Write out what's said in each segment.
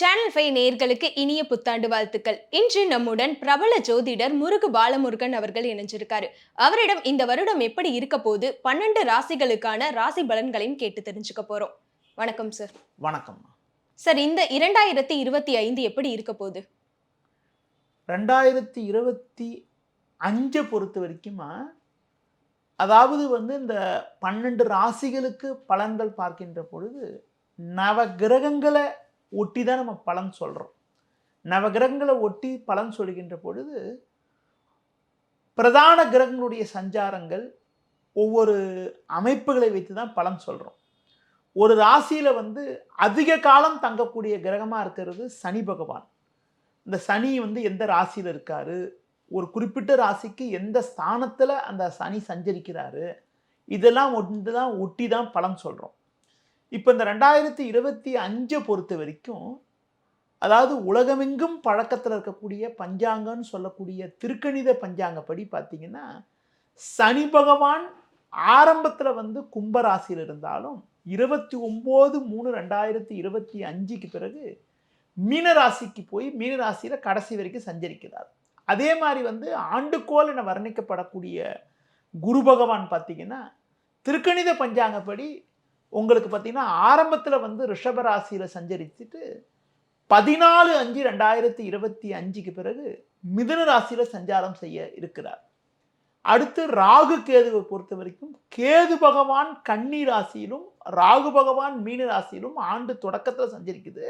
Channel five நேயர்களுக்கு இனிய புத்தாண்டு வாழ்த்துக்கள். இன்று நம்முடன் பிரபல ஜோதிடர் முருகு பாலமுருகன் அவர்கள் இணைஞ்சிருக்காரு. அவரிடம் இந்த வருடம் எப்படி இருக்க போது பன்னெண்டு ராசிகளுக்கான ராசி பலன்களையும் கேட்டு தெரிஞ்சுக்க போறோம். வணக்கம் சார் வணக்கம். சார் இந்த இரண்டாயிரத்தி இருபத்தி ஐந்து எப்படி இருக்க போகுது ரெண்டாயிரத்தி இருபத்தி அஞ்சை பொறுத்த வரைக்குமா அதாவது வந்து இந்த பன்னெண்டு ராசிகளுக்கு பலன்கள் பார்க்கின்ற பொழுது நவ கிரகங்களை ஒட்டி தான் நம்ம பலன் சொல்கிறோம் நவ கிரகங்களை ஒட்டி பலன் சொல்கின்ற பொழுது பிரதான கிரகங்களுடைய சஞ்சாரங்கள் ஒவ்வொரு அமைப்புகளை வைத்து தான் பலன் சொல்கிறோம் ஒரு ராசியில் வந்து அதிக காலம் தங்கக்கூடிய கிரகமாக இருக்கிறது சனி பகவான். இந்த சனி வந்து எந்த ராசியில் இருக்கார்? ஒரு குறிப்பிட்ட ராசிக்கு எந்த ஸ்தானத்தில் அந்த சனி சஞ்சரிக்கிறாரு? இதெல்லாம் ஒன்று தான் ஒட்டி தான் பலன் சொல்கிறோம் இப்போ இந்த ரெண்டாயிரத்தி இருபத்தி அஞ்சை பொறுத்த வரைக்கும் அதாவது உலகமெங்கும் பழக்கத்தில் இருக்கக்கூடிய பஞ்சாங்கம்னு சொல்லக்கூடிய திருக்கணித பஞ்சாங்கப்படி பார்த்தீங்கன்னா சனி பகவான் ஆரம்பத்தில் வந்து கும்பராசியில் இருந்தாலும் இருபத்தி ஒம்பது மூணு ரெண்டாயிரத்தி இருபத்தி அஞ்சுக்கு பிறகு மீனராசிக்கு போய் மீனராசியில் கடைசி வரைக்கும் சஞ்சரிக்கிறார். அதே மாதிரி வந்து ஆண்டுகோல் என வர்ணிக்கப்படக்கூடிய குரு பகவான் பார்த்தீங்கன்னா திருக்கணித பஞ்சாங்கப்படி உங்களுக்கு பார்த்தீங்கன்னா ஆரம்பத்தில் வந்து ரிஷப ராசியில் சஞ்சரிச்சுட்டு பதினாலு அஞ்சு ரெண்டாயிரத்தி இருபத்தி அஞ்சுக்கு பிறகு மிதுன ராசியில் சஞ்சாரம் செய்ய இருக்கிறார். அடுத்து ராகு கேதுவை பொறுத்த வரைக்கும் கேது பகவான் கன்னி ராசியிலும் ராகு பகவான் மீன ராசியிலும் ஆண்டு தொடக்கத்தில் சஞ்சரிக்குது.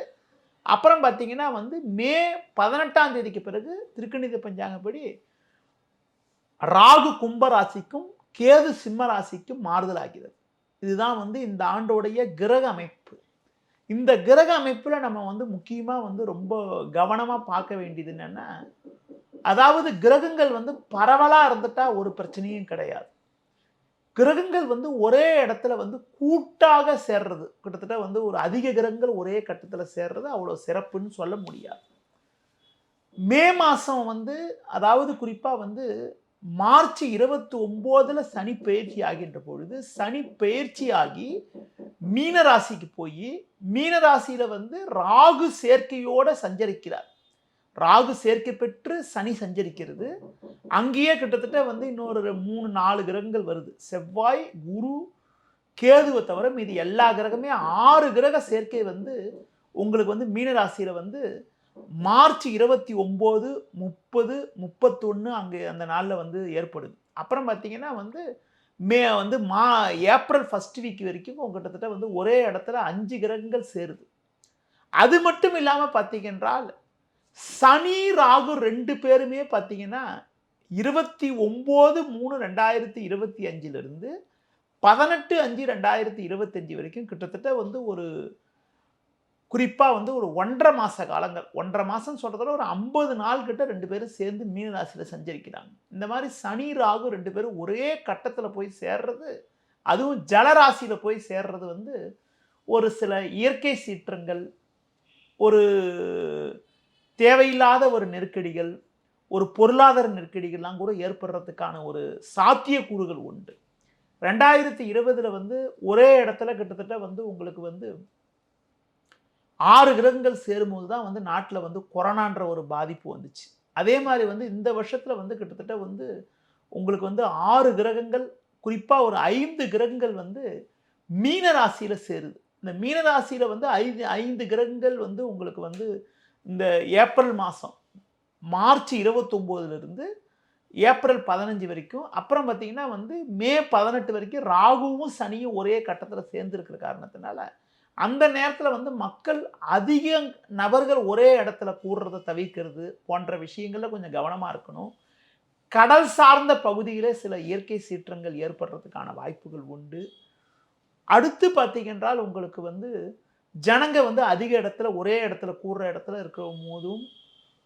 அப்புறம் பார்த்தீங்கன்னா வந்து மே பதினெட்டாம் தேதிக்கு பிறகு திருக்கணித பஞ்சாங்கப்படி ராகு கும்ப ராசிக்கும் கேது சிம்ம ராசிக்கும் மாறுதல் ஆகிறது இதுதான் வந்து இந்த ஆண்டோடைய கிரக அமைப்பு. இந்த கிரக அமைப்பில் நம்ம வந்து முக்கியமாக வந்து ரொம்ப கவனமாக பார்க்க வேண்டியது என்னென்னா அதாவது கிரகங்கள் வந்து பரவலாக இருந்துட்டால் ஒரு பிரச்சனையும் கிடையாது. கிரகங்கள் வந்து ஒரே இடத்துல வந்து கூட்டாக சேர்றது கிட்டத்தட்ட வந்து ஒரு அதிக கிரகங்கள் ஒரே கட்டத்தில் சேர்றது அவ்வளோ சிறப்புன்னு சொல்ல முடியாது. மே மாதம் வந்து அதாவது குறிப்பாக வந்து மார்ச் இருபத்தி ஒம்போதில் சனி பயிற்சி ஆகின்ற பொழுது சனி பயிற்சி ஆகி மீன ராசிக்கு போய் மீனராசியில் வந்து ராகு சேர்க்கையோடு சஞ்சரிக்கிறார். ராகு சேர்க்கை பெற்று சனி சஞ்சரிக்கிறது. அங்கேயே கிட்டத்தட்ட வந்து இன்னொரு மூணு நாலு கிரகங்கள் வருது. செவ்வாய் குரு கேதுவை தவிர மீது எல்லா கிரகமே ஆறு கிரக சேர்க்கை வந்து உங்களுக்கு வந்து மீனராசியில் வந்து மார்ச் இருபத்தி ஒம்பது முப்பது முப்பத்தொன்று அங்கே அந்த நாளில் வந்து ஏற்படுது. அப்புறம் பார்த்தீங்கன்னா வந்து மே வந்து மா ஏப்ரல் ஃபஸ்ட் வீக் வரைக்கும் கிட்டத்தட்ட வந்து ஒரே இடத்துல அஞ்சு கிரகங்கள் சேருது. அது மட்டும் இல்லாமல் பார்த்தீங்கன்றால் சனி ராகு ரெண்டு பேருமே பார்த்தீங்கன்னா இருபத்தி ஒம்பது மூணு ரெண்டாயிரத்தி இருபத்தி அஞ்சிலிருந்து பதினெட்டு அஞ்சு ரெண்டாயிரத்தி இருபத்தஞ்சி வரைக்கும் கிட்டத்தட்ட வந்து ஒரு குறிப்பாக வந்து ஒரு ஒன்றரை மாத காலங்கள். ஒன்றரை மாதம் சொல்கிறதோட ஒரு ஐம்பது நாள் கிட்ட ரெண்டு பேரும் சேர்ந்து மீனராசியில் சஞ்சரிக்கிறாங்க. இந்த மாதிரி சனி ராகு ரெண்டு பேரும் ஒரே கட்டத்தில் போய் சேர்றது அதுவும் ஜலராசியில் போய் சேர்றது வந்து ஒரு சில இயற்கை சீற்றங்கள் ஒரு தேவையில்லாத ஒரு நெருக்கடிகள் ஒரு பொருளாதார நெருக்கடிகள்லாம் கூட ஏற்படுறதுக்கான ஒரு சாத்தியக்கூறுகள் உண்டு. ரெண்டாயிரத்தி இருபதில் வந்து ஒரே இடத்துல கிட்டத்தட்ட வந்து உங்களுக்கு வந்து ஆறு கிரகங்கள் சேரும்போது தான் வந்து நாட்டில் வந்து கொரோனான்ற ஒரு பாதிப்பு வந்துச்சு. அதே மாதிரி வந்து இந்த வருஷத்தில் வந்து கிட்டத்தட்ட வந்து உங்களுக்கு வந்து ஆறு கிரகங்கள் குறிப்பாக ஒரு ஐந்து கிரகங்கள் வந்து மீன ராசியில் சேருது. இந்த மீன ராசியில் வந்து ஐந்து ஐந்து கிரகங்கள் வந்து உங்களுக்கு வந்து இந்த ஏப்ரல் மாதம் மார்ச் இருபத்தொம்போதுலேருந்து ஏப்ரல் பதினஞ்சு வரைக்கும். அப்புறம் பார்த்திங்கன்னா வந்து மே பதினெட்டு வரைக்கும் ராகுவும் சனியும் ஒரே கட்டத்தில் சேர்ந்துருக்கிற காரணத்தினால அந்த நேரத்தில் வந்து மக்கள் அதிக நபர்கள் ஒரே இடத்துல கூடுறதை தவிர்க்கிறது போன்ற விஷயங்களில் கொஞ்சம் கவனமாக இருக்கணும். கடல் சார்ந்த பகுதியிலே சில இயற்கை சீற்றங்கள் ஏற்படுறதுக்கான வாய்ப்புகள் உண்டு. அடுத்து பார்த்தீங்கன்றால் உங்களுக்கு வந்து ஜனங்க வந்து அதிக இடத்துல ஒரே இடத்துல கூடுற இடத்துல இருக்கிற போதும்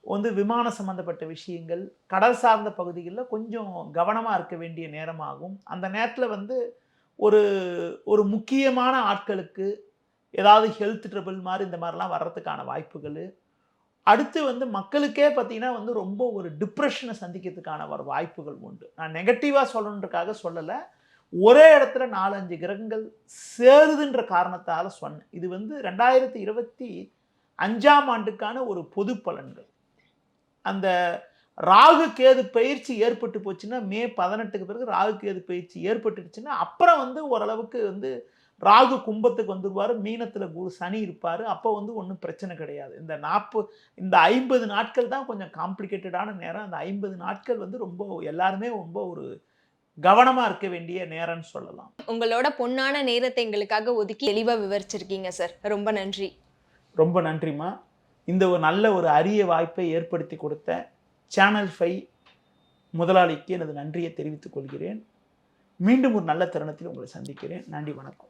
வந்து விமான சம்மந்தப்பட்ட விஷயங்கள் கடல் சார்ந்த பகுதிகளில் கொஞ்சம் கவனமாக இருக்க வேண்டிய நேரமாகும். அந்த நேரத்தில் வந்து ஒரு ஒரு முக்கியமான ஆட்களுக்கு ஏதாவது ஹெல்த் ட்ரபிள் மாதிரி இந்த மாதிரிலாம் வர்றதுக்கான வாய்ப்புகள். அடுத்து வந்து மக்களுக்கே பார்த்தீங்கன்னா வந்து ரொம்ப ஒரு டிப்ரெஷனை சந்திக்கிறதுக்கான ஒரு வாய்ப்புகள் உண்டு. நான் நெகட்டிவாக சொல்லணுன்றக்காக சொல்லலை. ஒரே இடத்துல நாலஞ்சு கிரகங்கள் சேருதுன்ற காரணத்தால் சொன்னேன் இது வந்து ரெண்டாயிரத்தி இருபத்தி அஞ்சாம் ஆண்டுக்கான ஒரு பொது பலன்கள். அந்த ராகு கேது பயிற்சி ஏற்பட்டு போச்சுன்னா மே பதினெட்டுக்கு பிறகு ராகு கேது பயிற்சி ஏற்பட்டுடுச்சுன்னா அப்புறம் வந்து ஓரளவுக்கு வந்து ராகு கும்பத்துக்கு வந்துருவார் மீனத்தில் குரு சனி இருப்பார். அப்போ வந்து ஒன்றும் பிரச்சனை கிடையாது. இந்த நாற்பது இந்த ஐம்பது நாட்கள் தான் கொஞ்சம் காம்ப்ளிகேட்டடான நேரம். அந்த ஐம்பது நாட்கள் வந்து ரொம்ப எல்லாருமே ரொம்ப ஒரு கவனமாக இருக்க வேண்டிய நேரம்னு சொல்லலாம். உங்களோட பொன்னான நேரத்தை எங்களுக்காக ஒதுக்கி தெளிவா விவரிச்சிருக்கீங்க சார். ரொம்ப நன்றி. ரொம்ப நன்றிம்மா. இந்த ஒரு நல்ல ஒரு அரிய வாய்ப்பை ஏற்படுத்தி கொடுத்த சேனல் ஃபைவ் முதலாளிக்கு எனது நன்றியை தெரிவித்துக் கொள்கிறேன். மீண்டும் ஒரு நல்ல தருணத்தில் உங்களை சந்திக்கிறேன். நன்றி வணக்கம்.